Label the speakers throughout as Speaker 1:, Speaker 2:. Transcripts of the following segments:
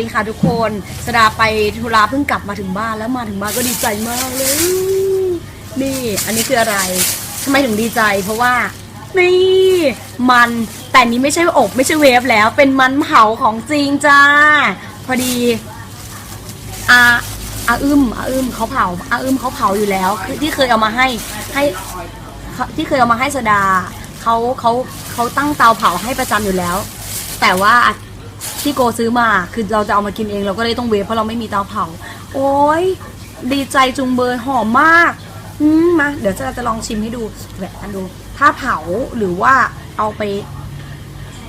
Speaker 1: ดีค่ะทุกคนสดาไปธุระเพิ่งกลับมาถึงบ้านแล้วมาถึงบ้านก็ดีใจมากเลย นี่อันนี้คืออะไรทำไมถึงดีใจ เพราะว่านี่มันแต่นี้ไม่ใช่อบไม่ใช่เวฟแล้ว เป็นมันเผาของจริงจ้า พอดีอาอาอึมอาอึมเขาเผาอาอึมเขาเผาอยู่แล้วคือที่เคยเอามาให้ให้ที่เคยเอามาให้สดาเขาเขาเขาตั้งเตาเผาให้ประจำอยู่แล้ว แต่ว่า ที่โกซื้อมาคือเราจะเอามากินเองเราก็เลยต้องเวฟเพราะเราไม่มีเตาเผา โอ้ยดีใจจุงเบยหอมมากอืมมาเดี๋ยวจะจะลองชิมให้ดูแหวะกันดู ถ้าเผาหรือว่าเอาไป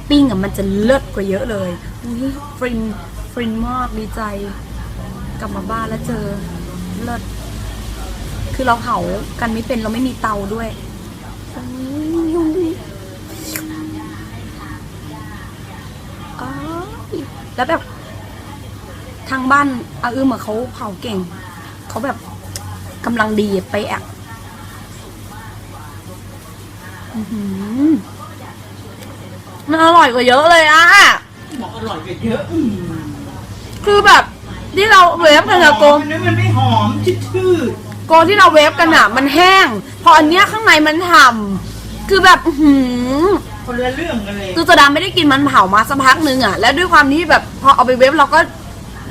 Speaker 1: ปิ้งอะมันจะเลิศกว่าเยอะเลยอุ้ยฟรินฟรินมากดีใจกลับมาบ้านแล้วเจอเลิศคือเราเผากันไม่เป็นเราไม่มีเตาด้วยอุ๊ย แล้วแบบทางบ้านอาอึมอะเขาเผาเก่ง เขาแบบกำลังดีไปะอะอื้อหือมันอร่อยกว่าเยอะเลยอะ
Speaker 2: บอกอร่อยกว่าเยอะอืม
Speaker 1: คือแบบที่เราเวฟกันอะโก
Speaker 2: มันไม่มันไม่หอมชืด
Speaker 1: โกที่เราเวฟกันอะมันแห้ง พออันเนี้ยข้างในมันทำคือแบบอื้อหือ
Speaker 2: ๆ คนละเรื่องกันเลย
Speaker 1: คือสดาไม่ได้กินมันเผามาสักพักหนึงอะ แล้วด้วยความที่แบบพอเอาไปเวฟเราก็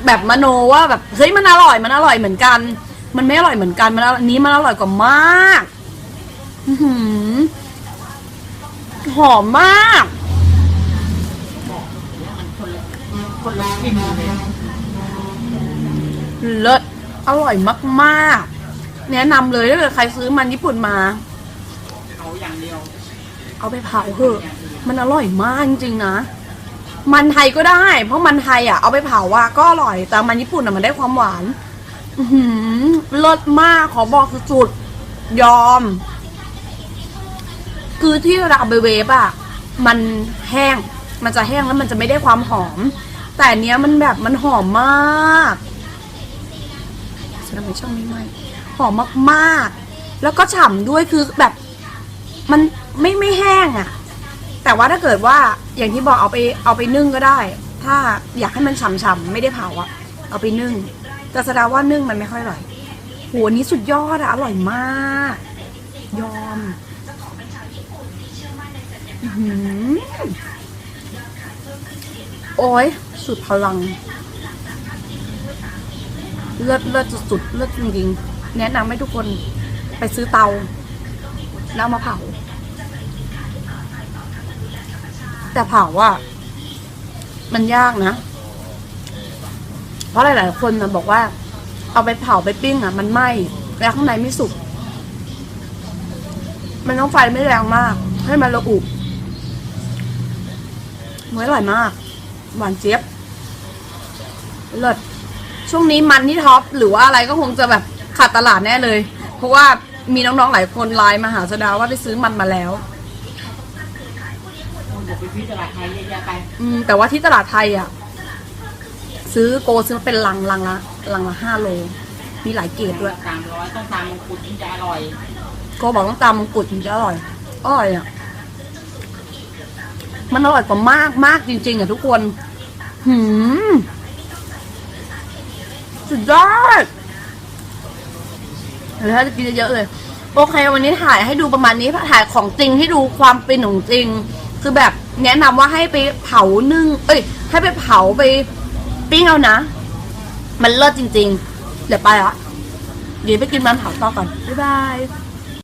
Speaker 1: แบบมโนว่าแบบเฮ้ยมันอร่อยมันอร่อยเหมือนกัน มันไม่อร่อยเหมือนกันมันอร่อยอันนี้มันอร่อยกว่ามากอื้อหือหอมมาก
Speaker 2: คนละกลิ่นเลย
Speaker 1: เลิศอร่อยมาก ๆ แนะนำเลยถ้าเกิดใครซื้อมันญี่ปุ่นมา
Speaker 2: เขาอย่างเดียว
Speaker 1: เอาไปเผาเถอะ มันอร่อยมากจริงๆนะ มันไทยก็ได้ เพราะมันไทยอะเอาไปเผาว่าก็อร่อย แต่มันญี่ปุ่นอะมันได้ความหวานหือเลิศมากขอบอกสุดๆยอม คือที่เราเอาไปเวฟอะ มันแห้ง มันจะแห้งแล้วมันจะไม่ได้ความหอม แต่เนี้ยมันแบบมันหอมมากทำไมช่องนี้ไม่หอมมากๆ แล้วก็ฉ่ำด้วยคือแบบ มันไม่ไม่แห้งอะ่ะ แต่ว่าถ้าเกิดว่าอย่างที่บอกเอาไปเอาไปนึ่งก็ได้ ถ้าอยากให้มันฉ่ำๆไม่ได้เผาอะ่ะ เอาไปนึ่งแต่แสดงว่านึ่งมันไม่ค่อยอร่อยโหอันนี้สุดยอดอะอร่อยมาก ยอมโอ้ยสุดพลัง เลิศเลิศสุดๆเลิศจริงๆ แนะนำให้ทุกคนไปซื้อเตา แล้วมาเผา แต่เผาอะมันยากนะ เพราะหลาย ๆ คนนะบอกว่า เอาไปเผาไปปิ้งอะมันไหม้แล้วข้างในไม่สุกมันต้องไฟไม่แรงมาก ให้มันระอุมันอร่อยมาก หวานเจี๊ยบเลิศช่วงนี้มันที่ท็อปหรือว่าอะไรก็คงจะแบบขาดตลาดแน่เลย เพราะว่า มีน้องๆหลายคนไลน์มาหาสดาว่าไปซื้อมันมาแล้ว
Speaker 2: เดี๋ยวไปพิจารณาไทยเยอะๆไป
Speaker 1: อืมแต่ว่าที่ตลาดไทยอะ ซื้อโกซื้อมาเป็นลังลังละลังละห้าโล มีหลายเกรดด้วย
Speaker 2: สามร้อยต้องตามมงกุฎถึงจะอร่อย
Speaker 1: โกบอกต้องตามมงกุฎถึงจะอร่อยอร่อยอะ มันอร่อยกว่ามากมากจริง ๆ อะทุกคน หืมสุดยอด หรือถ้าจะกินเยอะๆเลย โอเค วันนี้ถ่ายให้ดูประมาณนี้ถ่ายของจริงให้ดูความเป็นของจริง คือแบบแนะนำว่าให้ไปเผานึ่ง เอ้ย ให้ไปเผาไปปิ้งเอานะ มันเลิศจริง ๆ เดี๋ยวไปละเดี๋ยวไปกินมันเผาต่อก่อน บ๊ายบาย